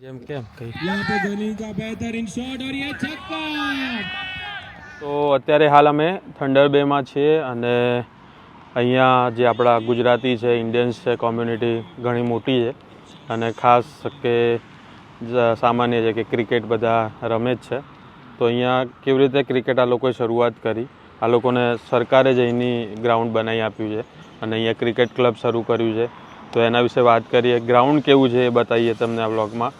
જેમ કેમ? તો અત્યારે હાલ અમે થંડર બેમાં છીએ અને અહીંયા જે આપણા ગુજરાતી છે, ઇન્ડિયન્સ છે, કોમ્યુનિટી ઘણી મોટી છે. અને ખાસ કે સામાન્ય છે કે ક્રિકેટ બધા રમે જ છે. તો અહીંયા કેવી રીતે ક્રિકેટ આ લોકોએ શરૂઆત કરી? આ લોકોને સરકારે જ અહીંની ગ્રાઉન્ડ બનાવી આપ્યું છે અને અહીંયા ક્રિકેટ ક્લબ શરૂ કર્યું છે. તો એના વિશે વાત કરીએ. ગ્રાઉન્ડ કેવું છે એ બતાવીએ તમને આ બ્લોગમાં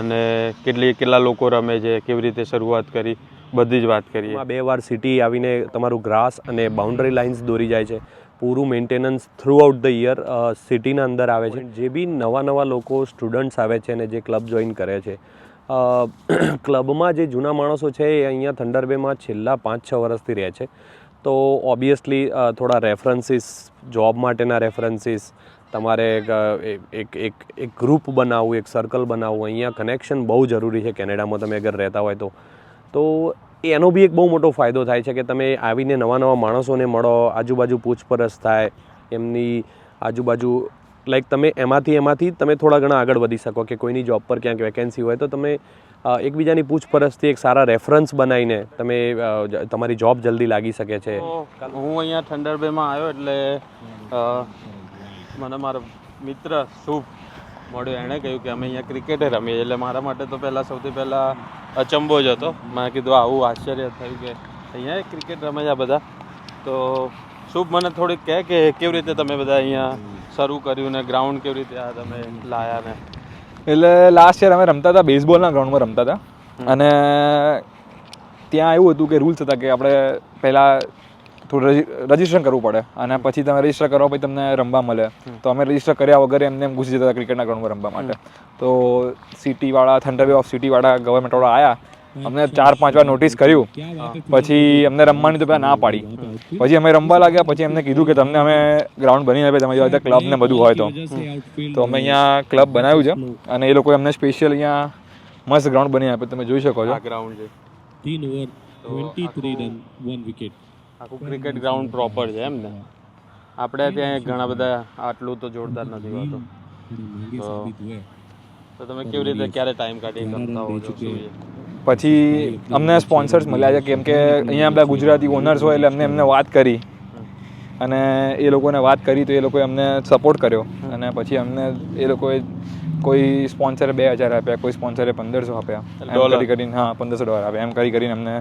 અને કેટલી કેટલા લોકો રમે છે, કેવી રીતે શરૂઆત કરી, બધી જ વાત કરીએ. બે વાર સિટી આવીને તમારું ગ્રાસ અને બાઉન્ડરી લાઇન્સ દોરી જાય છે. પૂરું maintenance throughout the year સિટીના અંદર આવે છે. જે બી નવા નવા લોકો સ્ટુડન્ટ્સ આવે છે અને જે ક્લબ જોઈન કરે છે. ક્લબમાં જે જૂના માણસો છે એ અહીંયા થંડર બેમાં છેલ્લા પાંચ છ વર્ષથી રહે છે. તો ઓબ્વિયસલી થોડા રેફરન્સીસ જોબ માટેના રેફરન્સીસ તમારે એક, એક એક ગ્રુપ બનાવવું એક સર્કલ બનાવવું અહીંયા કનેક્શન બહુ જરૂરી છે કેનેડામાં તમે અગર રહેતા હોય તો. તો એનો બી એક બહુ મોટો ફાયદો થાય છે કે તમે આવીને નવા નવા માણસોને મળો આજુબાજુ પૂછપરછ થાય એમની આજુબાજુ લાઈક તમે એમાંથી એમાંથી તમે થોડા ઘણા આગળ વધી શકો કે કોઈની જોબ પર ક્યાંક વેકેન્સી હોય તો તમે એકબીજાની પૂછપરછથી એક સારા રેફરન્સ બનાવીને તમે તમારી જોબ જલ્દી લાગી શકે છે. હું અહીંયા ઠંડર બેમાં આવ્યો એટલે મને મારો મિત્ર શુભ મળ્યો. એણે કહ્યું કે અમે અહીંયા ક્રિકેટે રમીએ એટલે મારા માટે તો પહેલાં સૌથી પહેલાં અચંબો જ હતો. મેં કીધું આવું આશ્ચર્ય થયું કે અહીંયા ક્રિકેટ રમે છે બધા. તો શુભ મને થોડીક કહે કે કેવી રીતે તમે બધા અહીંયા શરૂ કર્યું ને ગ્રાઉન્ડ કેવી રીતે આ તમે લાયા ને? એટલે લાસ્ટ યર અમે રમતા હતા બેઝબોલના ગ્રાઉન્ડમાં રમતા હતા. અને ત્યાં એવું હતું કે રૂલ્સ હતા કે આપણે પહેલાં થોડું રજીસ્ટ્રેશન કરવું પડે. અને પછી તમે રજિસ્ટર કરો પછી તમને રમવા મળે. તો અમે રજિસ્ટર કર્યા વગર એમને એમ ઘૂસી જતા ક્રિકેટના ગ્રાઉન્ડ રમવા માટે. તો સિટીવાળા થંડરવે ઓફ સિટીવાળા ગવર્મેન્ટ વાળા આવ્યા અમને ચાર પાંચ વાર નોટિસ કર્યું. પછી અમને રમવાની તો પેલા ના પાડી. પછી અમે રમવા લાગ્યા પછી અમને કીધું કે તમને અમે ગ્રાઉન્ડ બની આપે તમે જેવા ક્લબ ને બધું હોય તો. તો અમે અહીંયા ક્લબ બનાવ્યું છે. અને એ લોકો અમને સ્પેશિયલ અહીંયા મસ્ત ગ્રાઉન્ડ બની આપે તમે જોઈ શકો છો. ગ્રાઉન્ડ છે. રન વિકેટ આખું ક્રિકેટ ગ્રાઉન્ડ પ્રોપર છે એમ ને. આપણે ત્યાં ઘણા બધા આટલું તો જોરદાર નથી હોતું. તો તમે કેવી રીતે ક્યારે ટાઈમ કાઢી કરતા હો છો પછી અમને સ્પોન્સર્સ મળ્યા છે કેમ કે અહીંયા આપણા ગુજરાતી ઓનર્સ હોય એટલે અમને એમને વાત કરી. અને એ લોકોને વાત કરી તો એ લોકોએ અમને સપોર્ટ કર્યો. અને પછી અમને એ લોકોએ કોઈ સ્પોન્સરે બે હજાર આપ્યા કોઈ સ્પોન્સરે પંદરસો આપ્યા. ડોલર. કરીને હા પંદરસો ડોલર આપ્યા. એમ કરી કરીને અમને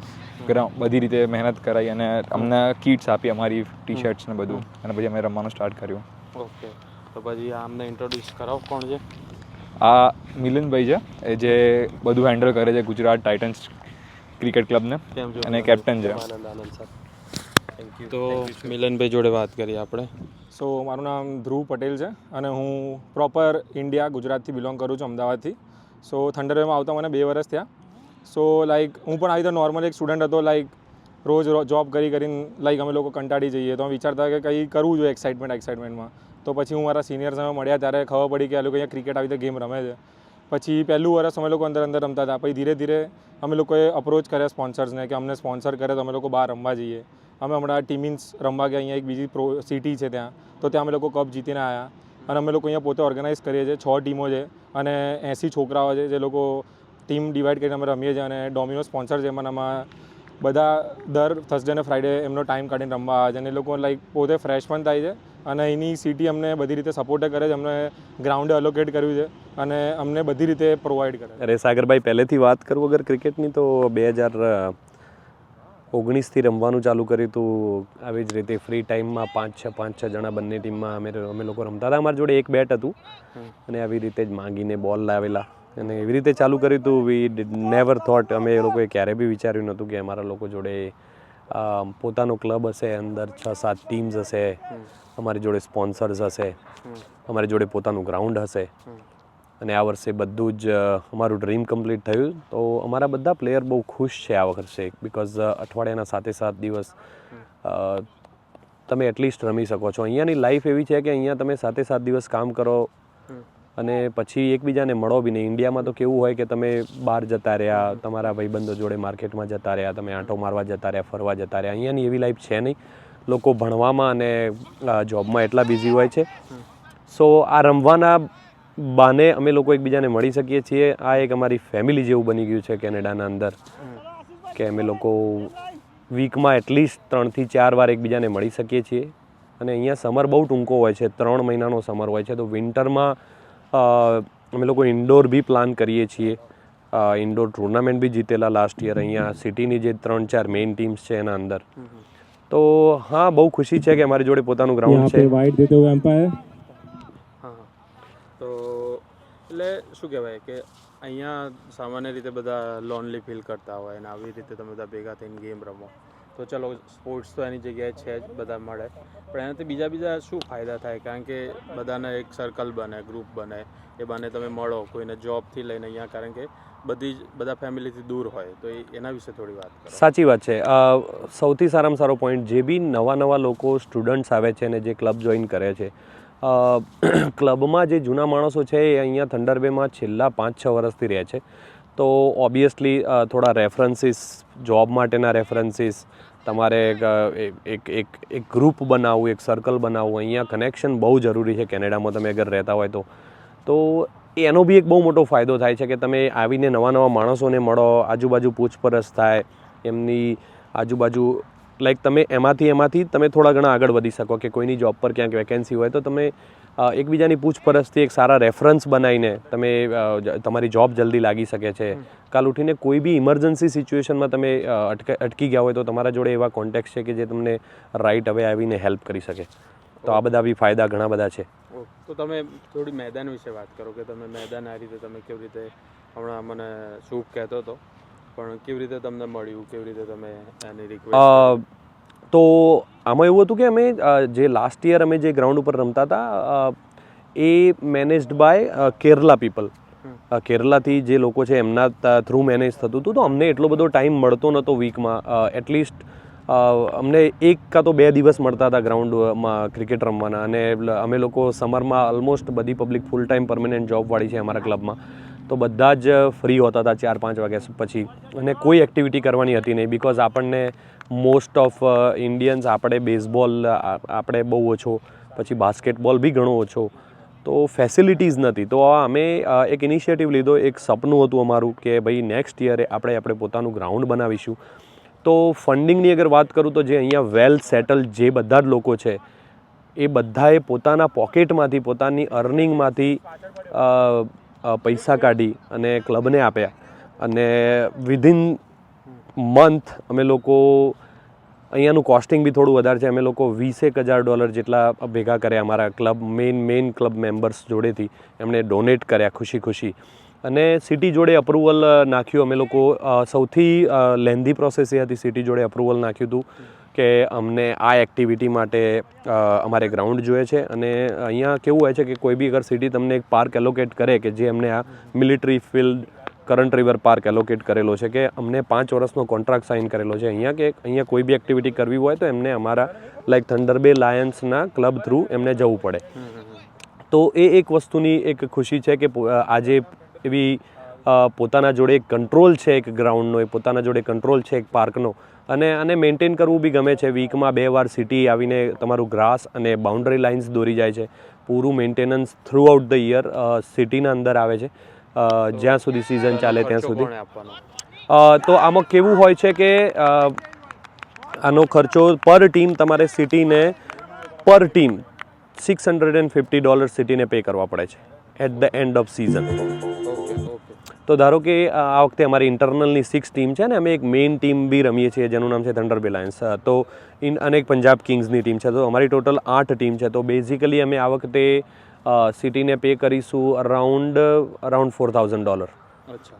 બધી રીતે મહેનત કરાઈ અને અમને કિટ્સ આપી અમારી ટી શર્ટ્સ ને બધું. અને પછી અમે રમવાનું સ્ટાર્ટ કર્યું. ઓકે. તો પછી અમને ઇન્ટ્રોડ્યુસ કરાવો. કોણ છે? આ મિલનભાઈ છે. એ જે બધું હેન્ડલ કરે છે ગુજરાત ટાઇટન્સ ક્રિકેટ ક્લબને અને કેપ્ટન છે. તો મિલનભાઈ જોડે વાત કરીએ આપણે. સો મારું નામ ધ્રુવ પટેલ છે અને હું પ્રોપર ઇન્ડિયા ગુજરાતથી બિલોંગ કરું છું અમદાવાદથી. સો થંડરવેમાં આવતા મને બે વર્ષ થયા. સો લાઈક હું પણ આવી રીતે નોર્મલ એક સ્ટુડન્ટ હતો લાઈક રોજ જોબ કરી કરીને લાઈક અમે લોકો કંટાળી જઈએ. તો અમે વિચારતા કે કંઈ કરવું જોઈએ એક્સાઇટમેન્ટ એક્સાઇટમેન્ટમાં તો પછી હું મારા સિનિયર્સ અમે મળ્યા ત્યારે ખબર પડી કે આ લોકો અહીંયા ક્રિકેટ આવી રીતે ગેમ રમે છે. પછી પહેલું વર્ષ અમે લોકો અંદર અંદર રમતા હતા. પછી ધીરે ધીરે અમે લોકોએ અપ્રોચ કર્યા સ્પોન્સર્સને કે અમને સ્પોન્સર કરે તો અમે લોકો બહાર રમવા જઈએ. અમે હમણાં ટીમિન્સ રમવા ગયા, અહીંયા એક બીજી પ્રો, સિટી છે ત્યાં. તો ત્યાં અમે લોકો કપ જીતીને આવ્યા અને અમે લોકો અહીંયા પોતે ઓર્ગેનાઇઝ કરીએ છીએ, છ ટીમો છે અને એંસી છોકરાઓ છે જે લોકો ટીમ ડિવાઈડ કરીને અમે રમીએ છીએ અને ડોમિનો સ્પોન્સર છે એમાંનામાં બધા દર થર્સડે અને ફ્રાઈડે એમનો ટાઈમ કાઢીને રમવા આવે છે. અને એ લોકો લાઈક પોતે ફ્રેશ પણ થાય છે અને એની સિટી અમને બધી રીતે સપોર્ટ કરે છે. અમને ગ્રાઉન્ડે અલોકેટ કર્યું છે અને અમને બધી રીતે પ્રોવાઈડ કરે અરે સાગરભાઈ, પહેલેથી વાત કરું અગર ક્રિકેટની તો બે હજાર ઓગણીસથી રમવાનું ચાલુ કર્યું હતું. આવી જ રીતે ફ્રી ટાઈમમાં પાંચ છ પાંચ છ જણા બંને ટીમમાં અમે અમે લોકો રમતા હતા. અમારી જોડે એક બેટ હતું. અને આવી રીતે જ માંગીને બોલ લાવેલા. અને એવી રીતે ચાલુ કર્યું હતું. વી નેવર થોટ અમે એ લોકોએ ક્યારે બી વિચાર્યું નહોતું કે અમારા લોકો જોડે પોતાનો ક્લબ હશે અંદર છ સાત ટીમ્સ હશે. અમારી જોડે સ્પોન્સર્સ હશે. અમારી જોડે પોતાનું ગ્રાઉન્ડ હશે. અને આ વર્ષે બધું જ અમારું ડ્રીમ કમ્પ્લીટ થયું. તો અમારા બધા પ્લેયર બહુ ખુશ છે આ વર્ષે બિકોઝ અઠવાડિયાના સાતે સાત દિવસ તમે એટલીસ્ટ રમી શકો છો. અહીંયાની લાઈફ એવી છે કે અહીંયા તમે સાતે સાત દિવસ કામ કરો અને પછી એકબીજાને મળો બી નહીં. ઇન્ડિયામાં તો કેવું હોય કે તમે બહાર જતા રહ્યા, તમારા ભાઈબંધો જોડે માર્કેટમાં જતા રહ્યા, તમે આંટો મારવા જતા રહ્યા, ફરવા જતા રહ્યા. અહીંયાની એવી લાઈફ છે નહીં. લોકો ભણવામાં અને જોબમાં એટલા બિઝી હોય છે. સો આ રમવાના બાને અમે લોકો એકબીજાને મળી શકીએ છીએ. આ એક અમારી ફેમિલી જેવું બની ગયું છે કેનેડાના અંદર કે અમે લોકો વીકમાં એટલીસ્ટ ત્રણથી ચાર વાર એકબીજાને મળી શકીએ છીએ. અને અહીંયા સમર બહુ ટૂંકો હોય છે ત્રણ મહિનાનો સમર હોય છે. તો વિન્ટરમાં અમે લોકો ઇન્ડોર બી પ્લાન કરીએ છીએ. ઇન્ડોર ટુર્નામેન્ટ બી જીતેલા લાસ્ટ યર અહીંયા સિટીની જે ત્રણ ચાર મેઇન ટીમ્સ છે એના અંદર. તો હા બહુ ખુશી છે કે અમારી જોડે પોતાનું ગ્રાઉન્ડ છે. વાઇટ દેતે એમ્પાયર એટલે શું કહેવાય કે અહીંયા સામાન્ય રીતે બધા લોનલી ફીલ કરતા હોય અને આવી રીતે તમે બધા ભેગા થઈને ગેમ રમો. તો ચલો સ્પોર્ટ્સ તો એની જગ્યાએ છે જ, બધા મળે. પણ એનાથી બીજા બીજા શું ફાયદા થાય? કારણ કે બધાને એક સર્કલ બને ગ્રુપ બને. એ બને તમે મળો, કોઈને જોબથી લઈને અહીંયા, કારણ કે બધી જ, બધા ફેમિલીથી દૂર હોય. તો એના વિશે થોડી વાત સાચી વાત છે. સૌથી સારામાં સારો પોઈન્ટ જે બી નવા નવા લોકો સ્ટુડન્ટ્સ આવે છે અને જે ક્લબ જોઈન કરે છે ક્લબમાં જે જૂના માણસો છે એ અહીંયા થંડર બેમાં છેલ્લા પાંચ છ વર્ષથી રહે છે. તો ઓબ્વિયસલી થોડા રેફરન્સીસ જોબ માટેના રેફરન્સીસ તમારે એક, એક એક ગ્રુપ બનાવવું એક સર્કલ બનાવવું અહીંયા કનેક્શન બહુ જરૂરી છે. કેનેડામાં તમે અગર રહેતા હોય તો. તો એનો બી એક બહુ મોટો ફાયદો થાય છે કે તમે આવીને નવા નવા માણસોને મળો આજુબાજુ પૂછપરછ થાય એમની આજુબાજુ લાઈક તમે એમાંથી એમાંથી તમે થોડા ઘણા આગળ વધી શકો કે કોઈની જોબ પર ક્યાંક વેકેન્સી હોય તો તમે એકબીજાની પૂછપરછથી એક સારા રેફરન્સ બનાવીને તમે તમારી જોબ જલ્દી લાગી શકે છે. કાલ ઉઠીને કોઈ બી ઇમરજન્સી સિચ્યુએશનમાં તમે અટકી ગયા હોય તો તમારા જોડે એવા કોન્ટેક્ટ છે કે જે તમને રાઈટ હવે આવીને હેલ્પ કરી શકે. તો આ બધા બી ફાયદા ઘણા બધા છે. તો તમે થોડી મેદાન વિશે વાત કરો કે તમે મેદાન આ રીતે તમે કેવી રીતે હમણાં મને શુભ કહેતો હતો પણ કેવી રીતે તમને મળ્યું? કેવી રીતે તમે એની રિક્વેસ્ટ તો આમાં એવું હતું કે અમે જે લાસ્ટ યર અમે જે ગ્રાઉન્ડ ઉપર રમતા હતા એ મેનેજડ બાય કેરલા પીપલ કેરલાથી જે લોકો છે એમના થ્રુ મેનેજ થતું હતું. તો અમને એટલો બધો ટાઈમ મળતો નહોતો વીકમાં એટલીસ્ટ અમને એક કાં તો બે દિવસ મળતા હતા ગ્રાઉન્ડમાં ક્રિકેટ રમવાના. અને અમે લોકો સમરમાં ઓલમોસ્ટ બધી પબ્લિક ફૂલ ટાઈમ પરમેનન્ટ જોબવાળી છે અમારા ક્લબમાં તો બધા જ ફ્રી હોતા હતા ચાર પાંચ વાગ્યા પછી. અને કોઈ એક્ટિવિટી કરવાની હતી નહીં બિકોઝ આપણને મોસ્ટ ઓફ ઇન્ડિયન્સ આપણે બેઝબોલ આપણે બહુ ઓછો, પછી બાસ્કેટબોલ બી ઘણો ઓછો. તો ફેસિલિટીઝ નથી તો અમે એક ઇનિશિયેટિવ લીધો, એક સપનું હતું અમારું કે ભાઈ નેક્સ્ટ યરે આપણે આપણે પોતાનું ગ્રાઉન્ડ બનાવીશું. તો ફંડિંગની અગર વાત કરું તો જે અહીંયા વેલ સેટલ જે બધા જ લોકો છે, એ બધાએ પોતાના પોકેટમાંથી પોતાની અર્નિંગમાંથી પૈસા કાઢી અને ક્લબને આપ્યા. અને વિધિન મંથ અમે લોકો અહીંયાનું કોસ્ટિંગ બી થોડું વધારે છે. અમે લોકો વીસેક હજાર ડોલર જેટલા ભેગા કર્યા અમારા club main main club members જોડેથી. એમણે ડોનેટ કર્યા ખુશી ખુશી. અને સિટી જોડે અપ્રુવલ નાખ્યું. અમે લોકો સૌથી લેન્ધી પ્રોસેસ એ હતી. સિટી જોડે અપ્રુવલ નાખ્યું હતું. કે અમને આ એક્ટિવિટી માટે અમારે ગ્રાઉન્ડ જોઈએ છે. અને અહીંયા કેવું હોય છે કે કોઈ બી અગર સિટી તમને એક પાર્ક એલોકેટ કરે કે જે અમને આ military field current river park allocate કરેલો છે કે અમને પાંચ વર્ષનો કોન્ટ્રાક્ટ સાઇન કરેલો છે. અહીંયા કે અહીંયા કોઈ બી એક્ટિવિટી કરવી હોય તો એમને અમારા લાઈક થંડર બે લાયન્સના ક્લબ થ્રુ એમને જવું પડે. તો એ એક વસ્તુની એક ખુશી છે કે આજે એવી પોતાના જોડે એક કંટ્રોલ છે એક ગ્રાઉન્ડનો એ પોતાના જોડે કંટ્રોલ છે એક પાર્કનો અને આને મેન્ટેન કરવું બી ગમે છે. વીકમાં બે વાર સિટી આવીને તમારું ગ્રાસ અને બાઉન્ડરી લાઇન્સ દોરી જાય છે. પૂરું maintenance throughout the year સિટીના અંદર આવે છે. જ્યાં સુધી સિઝન ચાલે ત્યાં સુધી. તો આમાં કેવું હોય છે કે આનો ખર્ચો પર ટીમ તમારે સિટીને પર team six hundred and fifty dollar સિટીને pay કરવા પડે છે at the end of season તો ધારો કે આ વખતે અમારી ઇન્ટરનલની સિક્સ ટીમ છે ને અમે એક મેઇન ટીમ બી રમીએ છીએ જેનું નામ છે થંડર બેલાયન્સ તો ઇન અને એક પંજાબ કિંગ્સની ટીમ છે. તો અમારી ટોટલ આઠ ટીમ છે. તો બેઝિકલી અમે આ વખતે સિટીને પે કરીશું around around four thousand dollar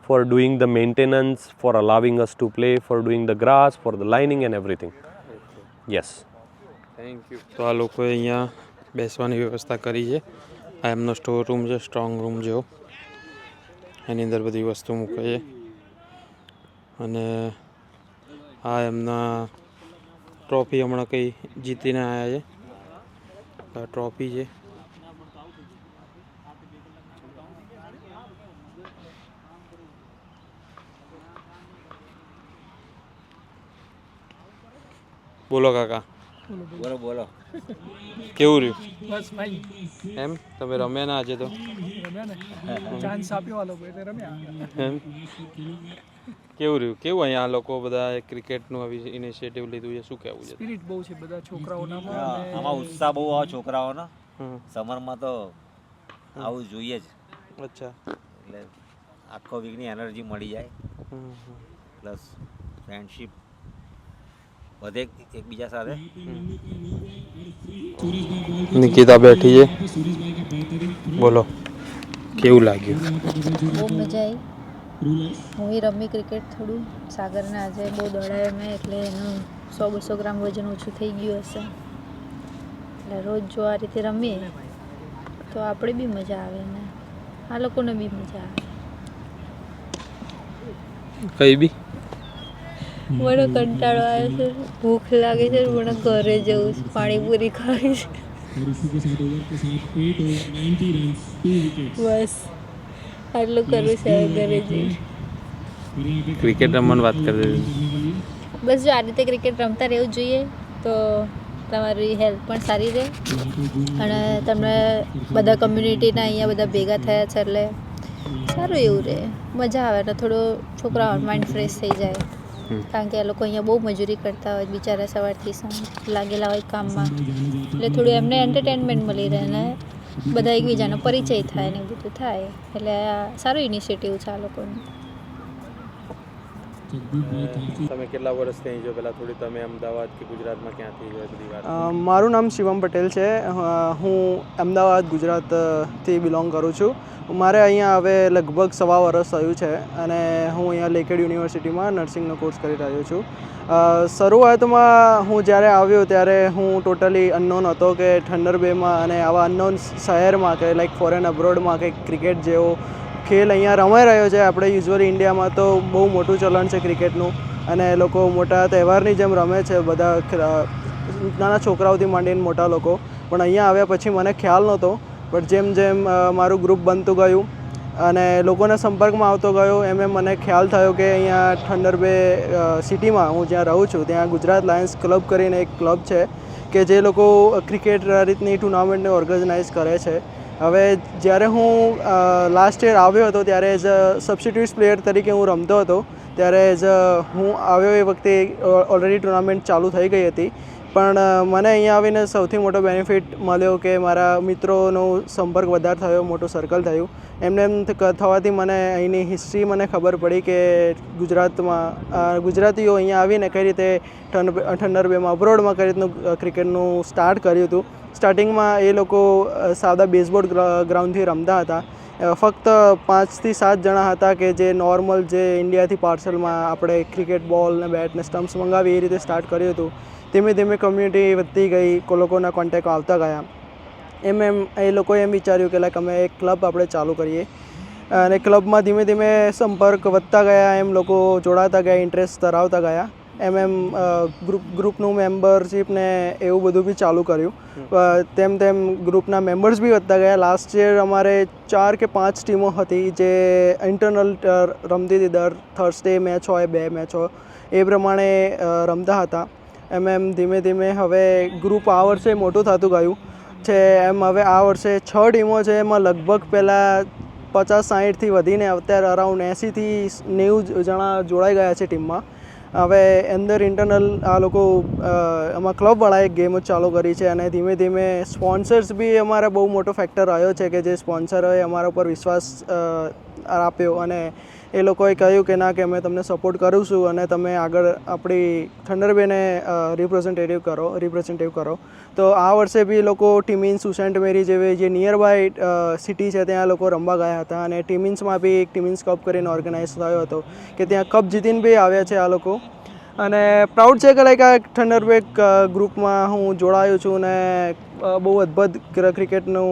for doing the maintenance for allowing us to play for doing the grass for the lining and everything yes thank you તો આ લોકોએ અહીંયા બેસવાની વ્યવસ્થા કરી છે. આ એમનો સ્ટોર રૂમ છે સ્ટ્રોંગ રૂમ જેવો. એની અંદર બધી વસ્તુ મૂકે છે. અને આ એમના ટ્રોફી હમણાં કંઈ જીતીને આવ્યા છે. આ ટ્રોફી છે. બોલો કાકા. બોલો બોલો. કેવું રહ્યું? બસ ભાઈ. એમ? તમે રમ્યા ના આજે તો? રમ્યા ને? ચાન્સ આપ્યો આ લોકો એટલે રમ્યા. એમ? કેવું રહ્યું? કેવું અહીંયા આ લોકો બધા ક્રિકેટનું આવી ઇનિશિયેટિવ લીધું છે? શું કહેવું છે? સ્પિરિટ બહુ છે બધા છોકરાઓનામાં આમાં ઉત્સાહ બહુ આવે છોકરાઓના. સમરમાં તો આવું જોઈએ જ. અચ્છા. એટલે આખો વીકની એનર્જી મળી જાય. પ્લસ ફ્રેન્ડશીપ વધે એકબીજા સાથે. નિકિતા બેઠી છે. બોલો કેવું લાગ્યું? બહુ મજા આવી હું રમી ક્રિકેટ થોડું. સાગરને આજે બહુ દોડાય મેં એટલે એનું સો બસો ગ્રામ વજન ઓછું થઈ ગયું હશે. એટલે રોજ જો આ રીતે રમીએ તો આપણે બી મજા આવે ને. આ લોકોને બી મજા આવે. કઈ બી? મને કંટાળો આવે છે. ભૂખ લાગે છે મને ઘરે જવું છે. પાણીપુરી ખાવી છે. બસ. આટલું કરવું છે ઘરે જઈ ક્રિકેટ રમવાની વાત કરી બસ જો આ રીતે ક્રિકેટ રમતા રહેવું જોઈએ તો તમારી હેલ્થ પણ સારી રહે. અને તમને બધા કમ્યુનિટીના અહીંયા બધા ભેગા થયા છે એટલે સારું એવું રહે. મજા આવે ને થોડો છોકરાઓ માઇન્ડ ફ્રેશ થઈ જાય. કારણ કે એ લોકો અહીંયા બહુ મજૂરી કરતા હોય, બિચારા સવારથી સાંજ લાગેલા હોય કામમાં. એટલે થોડું એમને એન્ટરટેનમેન્ટ મળી રહે ને બધા એકબીજાનો પરિચય થાય ને બધું થાય. એટલે આ સારું ઇનિશિયેટિવ છે આ લોકોનું. તમે કેટલા વર્ષથી અહીં જો પેલા થોડી તમે અમદાવાદ કે ગુજરાતમાં ક્યાંથી બધી વાત મારું નામ શિવમ પટેલ છે. હું અમદાવાદ, ગુજરાતથી બિલોંગ કરું છું. મારે અહીંયા હવે લગભગ સવા વર્ષ થયું છે અને હું અહીંયા લેકેડ યુનિવર્સિટીમાં નર્સિંગનો કોર્સ કરી રહ્યો છું. શરૂઆતમાં હું જ્યારે આવ્યો ત્યારે હું ટોટલી અનનોન હતો કે ઠંડર બેમાં અને આવા અનનોન શહેરમાં કે લાઈક ફોરેન અબ્રોડમાં કે ક્રિકેટ જેવો ખેલ અહીંયા રમાઈ રહ્યો છે. આપણે યુઝ્યુઅલી ઇન્ડિયામાં તો બહુ મોટું ચલણ છે ક્રિકેટનું. અને એ લોકો મોટા તહેવારની જેમ રમે છે બધા નાના છોકરાઓથી માંડીને મોટા લોકો. પણ અહીંયા આવ્યા પછી મને ખ્યાલ નહોતો. બટ જેમ જેમ મારું ગ્રુપ બનતું ગયું અને લોકોના સંપર્કમાં આવતો ગયો, એમ એમ મને ખ્યાલ થયો કે અહીંયા ઠંડર બે સિટીમાં હું જ્યાં રહું છું, ત્યાં ગુજરાત લાયન્સ ક્લબ કરીને એક ક્લબ છે કે જે લોકો ક્રિકેટ રીતની ટુર્નામેન્ટને ઓર્ગેનાઇઝ કરે છે. હવે જ્યારે હું લાસ્ટ યર આવ્યો હતો ત્યારે એઝ અ સબસ્ટિટ્યુટ પ્લેયર તરીકે હું રમતો હતો, ત્યારે એઝ અ હું આવ્યો એ વખતે ઓલરેડી ટુર્નામેન્ટ ચાલુ થઈ ગઈ હતી. પણ મને અહીંયા આવીને સૌથી મોટો બેનિફિટ મળ્યો કે મારા મિત્રોનો સંપર્ક વધારે થયો, મોટું સર્કલ થયું. એમને એમ થવાથી મને અહીંની હિસ્ટ્રી મને ખબર પડી કે ગુજરાતમાં ગુજરાતીઓ અહીંયા આવીને કઈ રીતે ઠંડ ઠંડર બેમાં અબ્રોડમાં કઈ રીતનું ક્રિકેટનું સ્ટાર્ટ કર્યું હતું. સ્ટાર્ટિંગમાં એ લોકો સાદા બેઝબોર્ડ ગ્રાઉન્ડથી રમતા હતા. ફક્ત પાંચથી સાત જણા હતા કે જે નોર્મલ જે ઇન્ડિયાથી પાર્સલમાં આપણે ક્રિકેટ બોલ ને બેટ ને સ્ટમ્પ્સ મંગાવી એ રીતે સ્ટાર્ટ કર્યું હતું. ધીમે ધીમે કમ્યુનિટી વધતી ગઈ, કો, લોકોના કોન્ટેક આવતા ગયા. એમ એમ, એ લોકોએ એમ વિચાર્યું કે, લાઈક, અમે એક ક્લબ આપણે ચાલુ કરીએ. અને ક્લબમાં ધીમે ધીમે સંપર્ક વધતા ગયા, એમ લોકો જોડાતા ગયા ઇન્ટરેસ્ટ ધરાવતા ગયા. એમ એમ ગ્રુપ ગ્રુપનું મેમ્બરશીપ ને એવું બધું બી ચાલુ કર્યું. તેમ તેમ ગ્રુપના મેમ્બર્સ બી વધતા ગયા. લાસ્ટ યર અમારે ચાર કે પાંચ ટીમો હતી જે ઇન્ટરનલ રમતી હતી. દર થર્સડે મેચ હોય બે મેચ હોય. એ પ્રમાણે રમતા હતા. એમ એમ ધીમે ધીમે હવે ગ્રુપ આ વર્ષે મોટું થતું ગયું છે. એમ હવે આ વર્ષે છ ટીમો છે. એમાં લગભગ પહેલાં પચાસ સાહીઠથી વધીને અત્યારે અરાઉન્ડ એંસીથી નેવું જણા જોડાઈ ગયા છે ટીમમાં. હવે અંદર ઇન્ટરનલ આ લોકો એમાં આમાં ક્લબવાળાએ ગેમ જ ચાલુ કરી છે અને ધીમે ધીમે સ્પોન્સર્સ બી અમારે બહુ મોટો ફેક્ટર આવ્યો છે કે જે સ્પોન્સરોએ અમારા ઉપર વિશ્વાસ આપ્યો અને એ લોકોએ કહ્યું કે ના, કે અમે તમને સપોર્ટ કરીશું અને તમે આગળ આપણી થંડરબેને રિપ્રેઝેન્ટેટિવ કરો રિપ્રેઝેન્ટેટિવ કરો. તો આ વર્ષે બી લોકો ટીમિન્સ સુસેન્ટ મેરી જેવી જે નિયર બાય સિટી છે, ત્યાં લોકો રમવા ગયા હતા અને ટીમિન્સમાં બી એક ટીમિન્સ કપ કરીને ઓર્ગેનાઇઝ થયો હતો કે ત્યાં કપ જીતીને બી આવ્યા છે આ લોકો. અને પ્રાઉડ છે કે લાઈક આ થંડરબેક ગ્રુપમાં હું જોડાયો છું અને બહુ અદભુત ક્રિકેટનું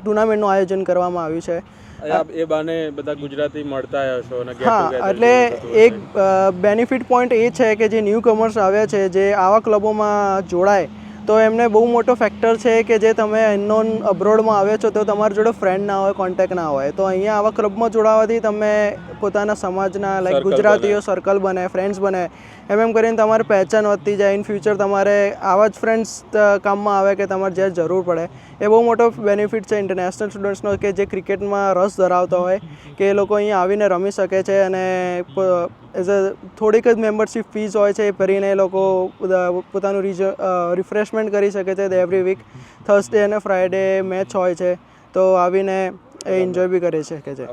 ટુર્નામેન્ટનું આયોજન કરવામાં આવ્યું છે. એ બાને બધા ગુજરાતી મળતા છો અને હા એટલે. એક બેનિફિટ પોઈન્ટ એ છે કે જે ન્યૂ કમર્સ આવ્યા છે જે આવા ક્લબોમાં જોડાય તો એમને બહુ મોટો ફેક્ટર છે કે જે તમે અનનોન અબ્રોડમાં આવ્યા છો તો તમારી જોડે ફ્રેન્ડ ના હોય કોન્ટેક્ટ ના હોય. તો અહીંયા આવા ક્લબમાં જોડાવાથી તમે પોતાના સમાજના લાઈક ગુજરાતીઓ સર્કલ બને ફ્રેન્ડ્સ બને. એમ એમ કરીને તમારી પહેચાન વધતી જાય. ઇન ફ્યુચર તમારે આવા જ ફ્રેન્ડ્સ કામમાં આવે કે તમારે જ્યારે જરૂર પડે. એ બહુ મોટો બેનિફિટ છે ઇન્ટરનેશનલ સ્ટુડન્ટ્સનો કે જે ક્રિકેટમાં રસ ધરાવતા હોય, કે એ લોકો અહીંયા આવીને રમી શકે છે અને એઝ અ થોડીક જ મેમ્બરશીપ ફીસ હોય છે એ ભરીને એ લોકો પોતાનું રિજ રિફ્રેશમેન્ટ કરી શકે છે એવરી વીક થર્સડે અને ફ્રાઈડે મેચ હોય છે, તો આવીને એ એન્જોય બી કરી શકે છે.